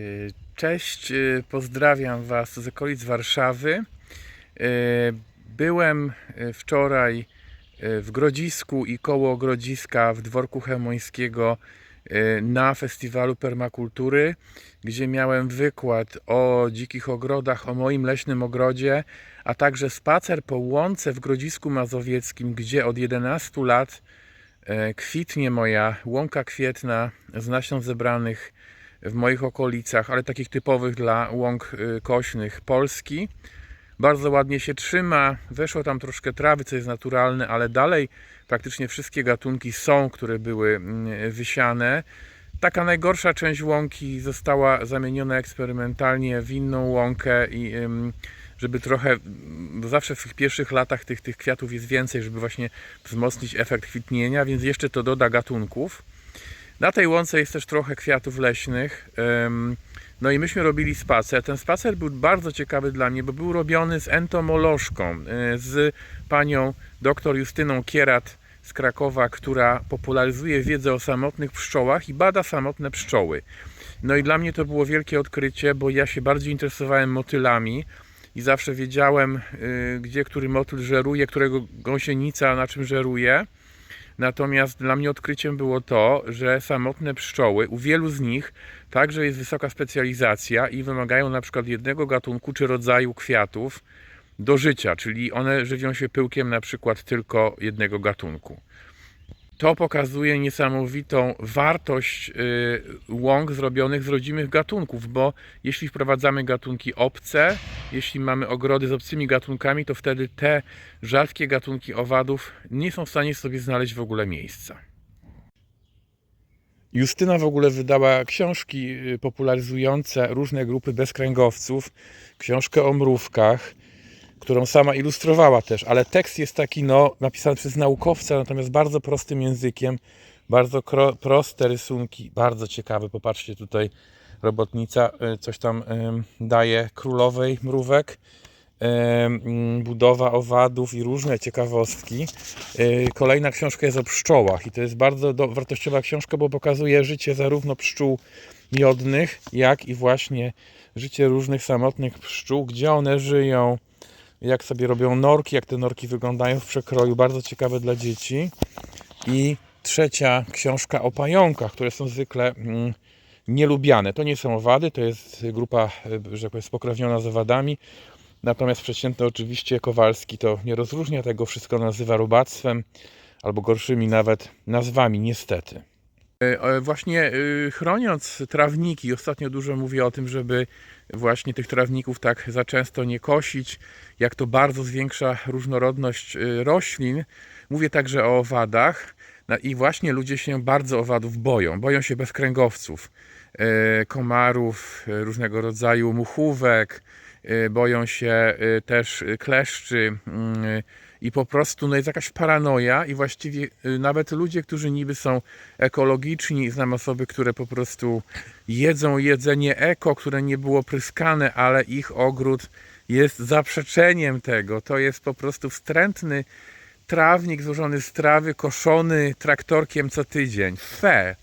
Y, Cześć, y, pozdrawiam Was z okolic Warszawy. Y, Byłem wczoraj w Grodzisku i koło Grodziska w Dworku Chełmońskiego y, na festiwalu permakultury, gdzie miałem wykład o dzikich ogrodach, o moim leśnym ogrodzie, a także spacer po łące w Grodzisku Mazowieckim, gdzie od 11 lat e, kwitnie moja łąka kwietna z nasion zebranych w moich okolicach, ale takich typowych dla łąk y, kośnych Polski. Bardzo ładnie się trzyma. Weszło tam troszkę trawy, co jest naturalne, ale dalej praktycznie wszystkie gatunki są, które były mm, wysiane. Taka najgorsza część łąki została zamieniona eksperymentalnie w inną łąkę i żeby trochę, zawsze w tych pierwszych latach tych, tych kwiatów jest więcej, żeby właśnie wzmocnić efekt kwitnienia, więc jeszcze to doda gatunków. Na tej łące jest też trochę kwiatów leśnych. No i myśmy robili spacer. Ten spacer był bardzo ciekawy dla mnie, bo był robiony z entomolożką, y, z panią dr Justyną Kierat z Krakowa, która popularyzuje wiedzę o samotnych pszczołach i bada samotne pszczoły. No i dla mnie to było wielkie odkrycie, bo ja się bardziej interesowałem motylami i zawsze wiedziałem, y, gdzie który motyl żeruje, którego gąsienica na czym żeruje. Natomiast dla mnie odkryciem było to, że samotne pszczoły, u wielu z nich także jest wysoka specjalizacja i wymagają na przykład jednego gatunku czy rodzaju kwiatów do życia, czyli one żywią się pyłkiem na przykład tylko jednego gatunku. To pokazuje niesamowitą wartość y, łąk zrobionych z rodzimych gatunków, bo jeśli wprowadzamy gatunki obce, jeśli mamy ogrody z obcymi gatunkami, to wtedy te rzadkie gatunki owadów nie są w stanie sobie znaleźć w ogóle miejsca. Justyna w ogóle wydała książki y, popularyzujące różne grupy bezkręgowców, książkę o mrówkach, którą sama ilustrowała też, ale tekst jest taki no, napisany przez naukowca, natomiast bardzo prostym językiem, bardzo proste rysunki, bardzo ciekawe. Popatrzcie tutaj, robotnica y, coś tam ym, daje królowej mrówek, ym, budowa owadów i różne ciekawostki. Y, Kolejna książka jest o pszczołach i to jest bardzo wartościowa książka, bo pokazuje życie zarówno pszczół miodnych, jak i właśnie życie różnych samotnych pszczół, gdzie one żyją, jak sobie robią norki, jak te norki wyglądają w przekroju, bardzo ciekawe dla dzieci. I trzecia książka o pająkach, które są zwykle mm, nielubiane. To nie są owady, to jest grupa, y, że tak powiem, spokrewniona z owadami. Natomiast przeciętny oczywiście Kowalski to nie rozróżnia tego, wszystko nazywa robactwem albo gorszymi nawet nazwami, niestety. E, Właśnie y, chroniąc trawniki, ostatnio dużo mówię o tym, żeby właśnie tych trawników tak za często nie kosić, jak to bardzo zwiększa różnorodność roślin. Mówię także o owadach Na- i właśnie ludzie się bardzo owadów boją. Boją się bezkręgowców, komarów, różnego rodzaju muchówek, boją się też kleszczy y, i po prostu no jest jakaś paranoja i właściwie y, nawet ludzie, którzy niby są ekologiczni, znam osoby, które po prostu jedzą jedzenie eko, które nie było pryskane, ale ich ogród jest zaprzeczeniem tego. To jest po prostu wstrętny trawnik złożony z trawy, koszony traktorkiem co tydzień. Fe.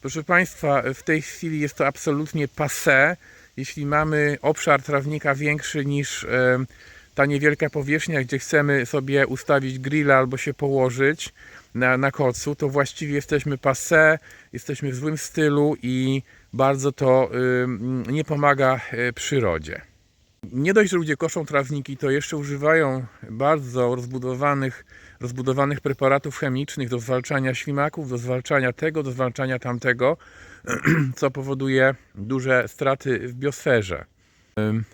Proszę Państwa, w tej chwili jest to absolutnie passé. Jeśli mamy obszar trawnika większy niż em, ta niewielka powierzchnia, gdzie chcemy sobie ustawić grilla albo się położyć na, na kocu, to właściwie jesteśmy passé, jesteśmy w złym stylu i bardzo to ym, nie pomaga y, przyrodzie. Nie dość, że ludzie koszą trawniki, to jeszcze używają bardzo rozbudowanych, rozbudowanych preparatów chemicznych do zwalczania ślimaków, do zwalczania tego, do zwalczania tamtego, co powoduje duże straty w biosferze.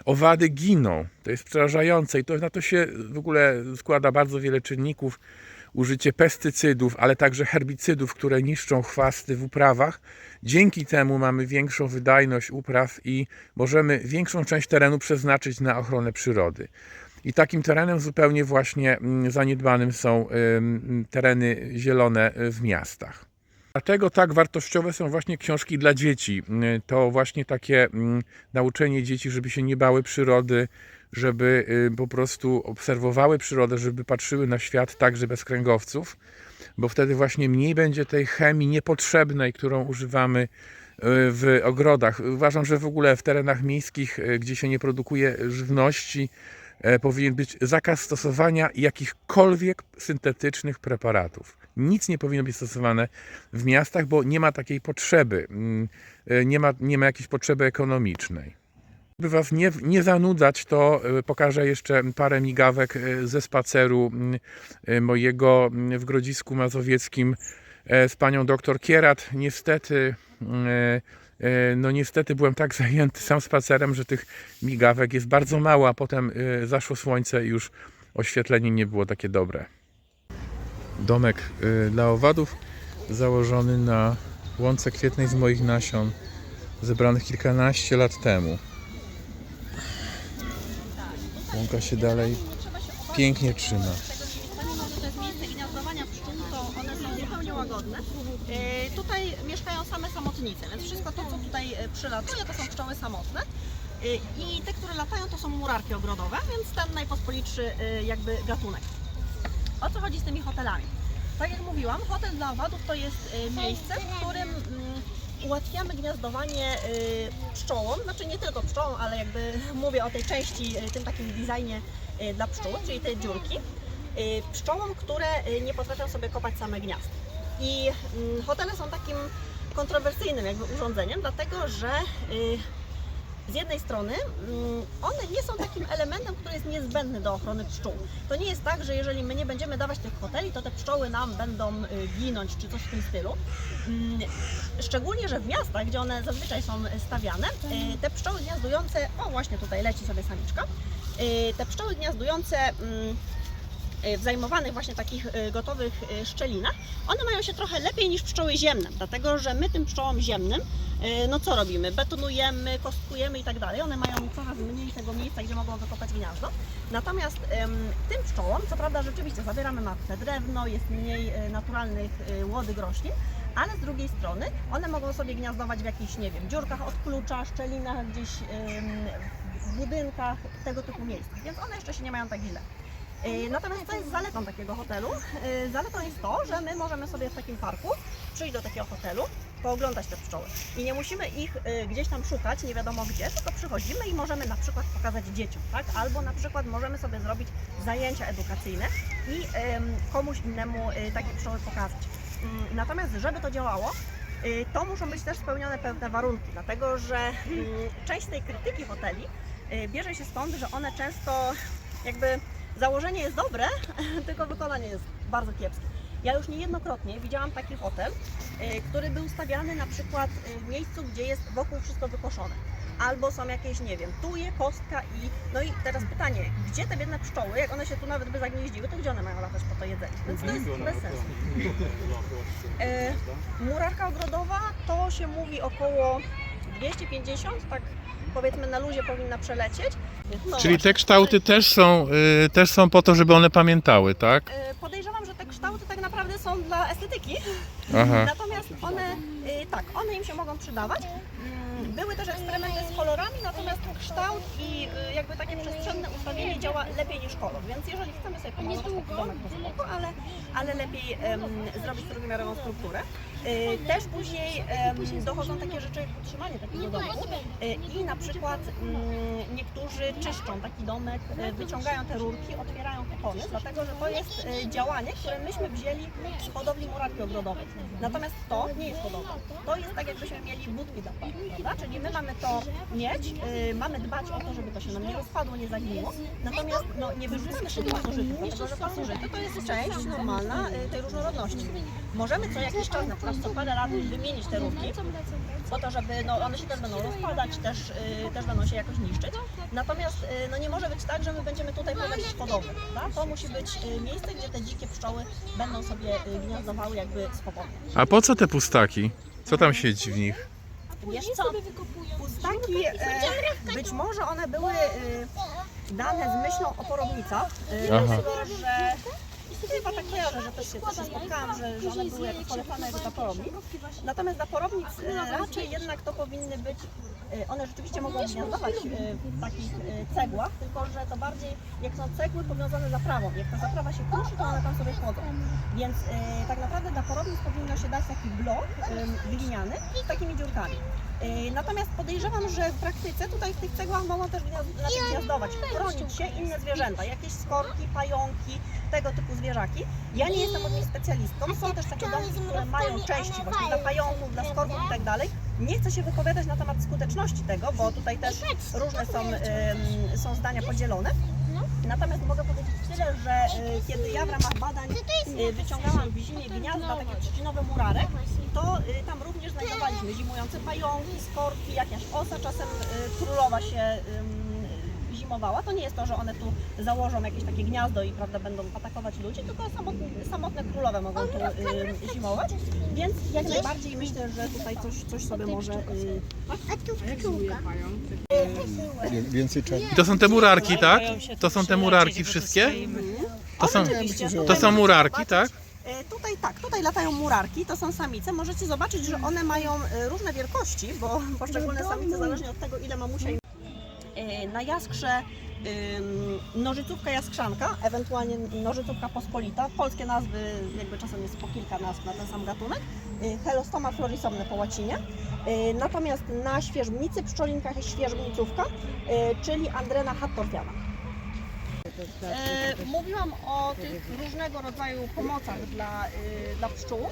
Owady giną. To jest przerażające i to, na to się w ogóle składa bardzo wiele czynników. Użycie pestycydów, ale także herbicydów, które niszczą chwasty w uprawach. Dzięki temu mamy większą wydajność upraw i możemy większą część terenu przeznaczyć na ochronę przyrody. I takim terenem zupełnie właśnie mm, zaniedbanym są tereny zielone y, w miastach. Dlatego tak wartościowe są właśnie książki dla dzieci. Y, To właśnie takie mm, nauczenie dzieci, żeby się nie bały przyrody, żeby y, po prostu obserwowały przyrodę, żeby patrzyły na świat także bez kręgowców, bo wtedy właśnie mniej będzie tej chemii niepotrzebnej, którą używamy w ogrodach. Uważam, że w ogóle w terenach miejskich, y, gdzie się nie produkuje żywności, powinien być zakaz stosowania jakichkolwiek syntetycznych preparatów. Nic nie powinno być stosowane w miastach, bo nie ma takiej potrzeby. Mm, e, Nie ma, nie ma jakiejś potrzeby ekonomicznej. By Was nie, nie zanudzać, to e, pokażę jeszcze parę migawek e, ze spaceru mm, e, mojego mm, w Grodzisku Mazowieckim e, z panią doktor Kierat. Niestety, e, e, no niestety byłem tak zajęty sam spacerem, że tych migawek jest bardzo mało, a potem e, zaszło słońce i już oświetlenie nie było takie dobre. Domek e, dla owadów założony na łące kwietnej z moich nasion zebranych kilkanaście lat temu. Łąka się dalej pięknie trzyma. Mimo, że to jest miejsce gniazdowania pszczół, to one są zupełnie łagodne. E, Tutaj mieszkają same samotnice, więc wszystko to, co tutaj e, przylatuje, to są pszczoły samotne. E, I te, które latają, to są murarki ogrodowe, więc ten najpospolitszy e, jakby gatunek. O co chodzi z tymi hotelami? Tak jak mówiłam, hotel dla owadów to jest e, miejsce, w którym mm, ułatwiamy gniazdowanie e, pszczołom, znaczy nie tylko pszczołom, ale jakby mówię o tej części, e, tym takim designie e, dla pszczół, czyli te dziurki pszczołom, które nie potrafią sobie kopać same gniazd. I mm, hotele są takim kontrowersyjnym jakby urządzeniem, dlatego że y, z jednej strony mm, one nie są takim elementem, który jest niezbędny do ochrony pszczół. To nie jest tak, że jeżeli my nie będziemy dawać tych hoteli, to te pszczoły nam będą y, ginąć czy coś w tym stylu. Mm, Szczególnie, że w miastach, gdzie one zazwyczaj są stawiane, y, te pszczoły gniazdujące, o właśnie tutaj leci sobie samiczka, te pszczoły gniazdujące w zajmowanych właśnie takich y, gotowych y, szczelinach, one mają się trochę lepiej niż pszczoły ziemne, dlatego że my tym pszczołom ziemnym, y, no co robimy? Betonujemy, kostkujemy i tak dalej. One mają coraz mniej tego miejsca, gdzie mogą wykopać gniazdo. Natomiast ym, tym pszczołom, co prawda rzeczywiście zabieramy martwe drewno, jest mniej y, naturalnych y, łodych roślin, ale z drugiej strony one mogą sobie gniazdować w jakichś, nie wiem, dziurkach od klucza, szczelinach gdzieś w budynkach, tego typu miejscach, więc one jeszcze się nie mają tak źle. Yy, Natomiast co jest zaletą takiego hotelu? Yy, Zaletą jest to, że my możemy sobie w takim parku przyjść do takiego hotelu, pooglądać te pszczoły. I nie musimy ich yy, gdzieś tam szukać, nie wiadomo gdzie, tylko przychodzimy i możemy na przykład pokazać dzieciom, tak? Albo na przykład możemy sobie zrobić zajęcia edukacyjne i komuś innemu takie pszczoły pokazać. Ym, Natomiast żeby to działało, to muszą być też spełnione pewne warunki, dlatego że ym, część tej krytyki hoteli bierze się stąd, że one często jakby założenie jest dobre, tylko wykonanie jest bardzo kiepskie. Ja już niejednokrotnie widziałam taki hotel, y, który był stawiany na przykład y, w miejscu, gdzie jest wokół wszystko wykoszone. Albo są jakieś, nie wiem, tuje, kostka i... No i teraz pytanie, gdzie te biedne pszczoły, jak one się tu nawet by zagnieździły, to gdzie one mają latać po to jedzenie? Więc to jest bez sensu. E, murarka ogrodowa to się mówi około 250, tak powiedzmy na luzie powinna przelecieć. No Czyli właśnie. te kształty też są, y, też są po to, żeby one pamiętały, tak? E, Podejrzewam, że te kształty tak naprawdę są dla estetyki, Aha. natomiast one, e, tak, one im się mogą przydawać. Były też eksperymenty z kolorami, natomiast kształt i jakby takie przestrzenne ustawienie działa lepiej niż kolor, więc jeżeli chcemy sobie pomalować taki domek, to spoko, ale, ale lepiej em, zrobić trójwymiarową strukturę. E, Też później dochodzą takie rzeczy jak utrzymanie takiego domku e, i na przykład mm, niektórzy czyszczą taki domek, e, wyciągają te rurki, otwierają kupony, dlatego że to jest działanie, które myśmy wzięli z hodowli murarki ogrodowej. Natomiast to nie jest hodowla. To jest tak jakbyśmy mieli budki dla prawda? Czyli my mamy to mieć, mamy dbać o to, żeby to się nam nie rozpadło, nie zagniło. Natomiast no, nie wyrzucamy sobie pasożyty, dlatego że pasożyty to jest część normalna tej różnorodności. Możemy co jakiś czas, na przykład co parę lat wymienić te rurki, po to, żeby no, one się też będą rozpadać, też, y, też będą się jakoś niszczyć. Natomiast y, no, nie może być tak, że my będziemy tutaj prowadzić hodowlę. prawda? To musi być y, miejsce, gdzie te dzikie pszczoły będą sobie y, gniazdowały jakby swobodnie. A po co te pustaki? Co tam siedzi w nich? Wiesz co, pustaki, e, być może one były e, dane z myślą o porownicach, e, Aha. dlatego że chyba tak kojarzę, że też się, też się spotkałam, że, że one były jakoś polecane jako dla porownic. Natomiast dla porownic e, raczej jednak to powinny być, e, one rzeczywiście mogą gniazdować e, w takich e, cegłach, tylko że to bardziej jak są cegły powiązane zaprawą. Jak ta zaprawa się kruszy, to one tam sobie chodzą. Więc tak naprawdę dla porownic powinno się dać taki blok gliniany z takimi dziurkami. E, Natomiast podejrzewam, że w praktyce tutaj w tych cegłach mogą też znaczy gniazdować, chronić się inne zwierzęta, jakieś skorki, pająki, tego typu zwierzaki. Ja nie jestem od nich specjalistką. Są też takie domki, które mają części właśnie dla pająków, dla skorków i tak dalej. Nie chcę się wypowiadać na temat skuteczności tego, bo tutaj też różne są, są zdania podzielone. Natomiast mogę powiedzieć tyle, że e, kiedy ja w ramach badań e, wyciągałam w zimie gniazda, takie trzcinowe murarek, to y, tam również znajdowaliśmy zimujące pająki, skorki, jakaś osa czasem y, królowa się zimowała. To nie jest to, że one tu założą jakieś takie gniazdo i prawda, będą atakować ludzi, tylko samotne, samotne królowe mogą tu zimować. Więc jak najbardziej myślę, że tutaj coś, coś sobie może... Y, A tu pszczółka. Więcej czasu. To są te murarki, tak? To są te murarki wszystkie? To są, to są murarki, tak? E, Tutaj tak, tutaj latają murarki, to są samice. Możecie zobaczyć, że one mają e, różne wielkości, bo poszczególne samice zależnie od tego, ile mamusia im E, na jaskrze nożycówka jaskrzanka, ewentualnie nożycówka pospolita. Polskie nazwy, jakby czasem jest po kilka nazw na ten sam gatunek. Helostoma florisomne po łacinie. Natomiast na świeżbnicy pszczolinkach jest świeżbnicówka, czyli Andrena hattorfiana. E, mówiłam o tych różnego rodzaju pomocach dla, y, dla pszczół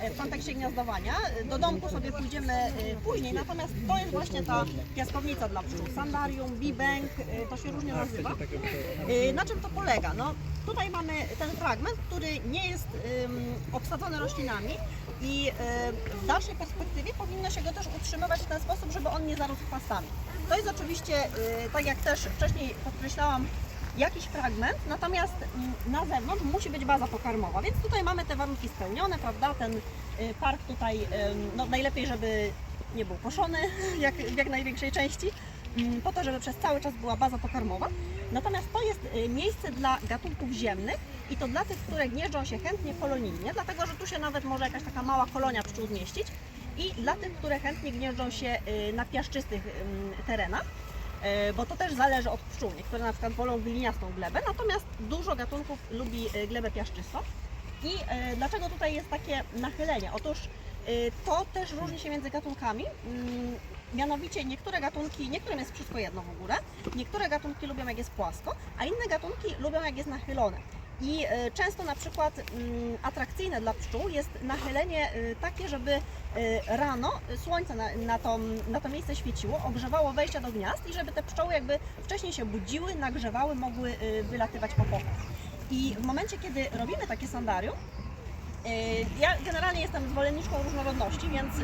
e, w kontekście gniazdowania. Do domku sobie pójdziemy y, później, natomiast to jest właśnie ta piaskownica dla pszczół. Sandarium, bibęk, y, to się różnie nazywa. Y, Na czym to polega? No, tutaj mamy ten fragment, który nie jest obsadzony roślinami i w dalszej perspektywie powinno się go też utrzymywać w ten sposób, żeby on nie zarósł chwastami. To jest oczywiście, tak jak też wcześniej podkreślałam, jakiś fragment, natomiast mm, na zewnątrz musi być baza pokarmowa, więc tutaj mamy te warunki spełnione, prawda? Ten y, park tutaj, no najlepiej, żeby nie był koszony, jak w jak największej części, mm, po to, żeby przez cały czas była baza pokarmowa. Natomiast to jest y, miejsce dla gatunków ziemnych i to dla tych, które gnieżdżą się chętnie kolonijnie, dlatego że tu się nawet może jakaś taka mała kolonia pszczół zmieścić i dla tych, które chętnie gnieżdżą się y, na piaszczystych terenach. E, bo to też zależy od pszczół. Niektóre na przykład wolą gliniastą glebę, natomiast dużo gatunków lubi e, glebę piaszczystą. I e, dlaczego tutaj jest takie nachylenie? Otóż to też różni się między gatunkami. Mm, Mianowicie niektóre gatunki, niektórym jest wszystko jedno w ogóle, niektóre gatunki lubią jak jest płasko, a inne gatunki lubią jak jest nachylone. I e, często na przykład mm, atrakcyjne dla pszczół jest nachylenie e, takie, żeby e, rano słońce na, na, to, na to miejsce świeciło, ogrzewało wejścia do gniazd i żeby te pszczoły jakby wcześniej się budziły, nagrzewały, mogły wylatywać po pokach. I w momencie, kiedy robimy takie sandarium, Ja generalnie jestem zwolenniczką różnorodności, więc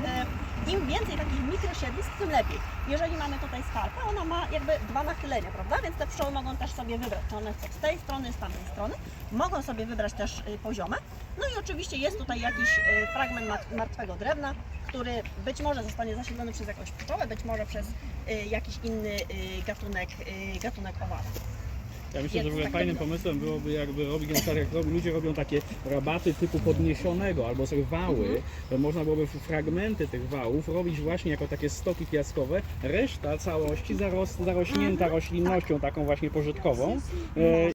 im więcej takich mikrosiedlisk, tym lepiej. Jeżeli mamy tutaj skalkę, ona ma jakby dwa nachylenia, prawda? Więc te pszczoły mogą też sobie wybrać, czy one chcą z tej strony, z tamtej strony. Mogą sobie wybrać też yy, poziome. No i oczywiście jest tutaj jakiś yy, fragment martwego drewna, który być może zostanie zasiedlony przez jakąś pszczołę, być może przez yy, jakiś inny gatunek, gatunek owadów. Ja myślę, że w ogóle Więc fajnym tak pomysłem byłoby jakby robić, na przykład jak ludzie robią takie rabaty typu podniesionego albo sobie wały, to można byłoby fragmenty tych wałów robić właśnie jako takie stoki piaskowe, reszta całości zaros, zarośnięta roślinnością taką właśnie pożytkową. E,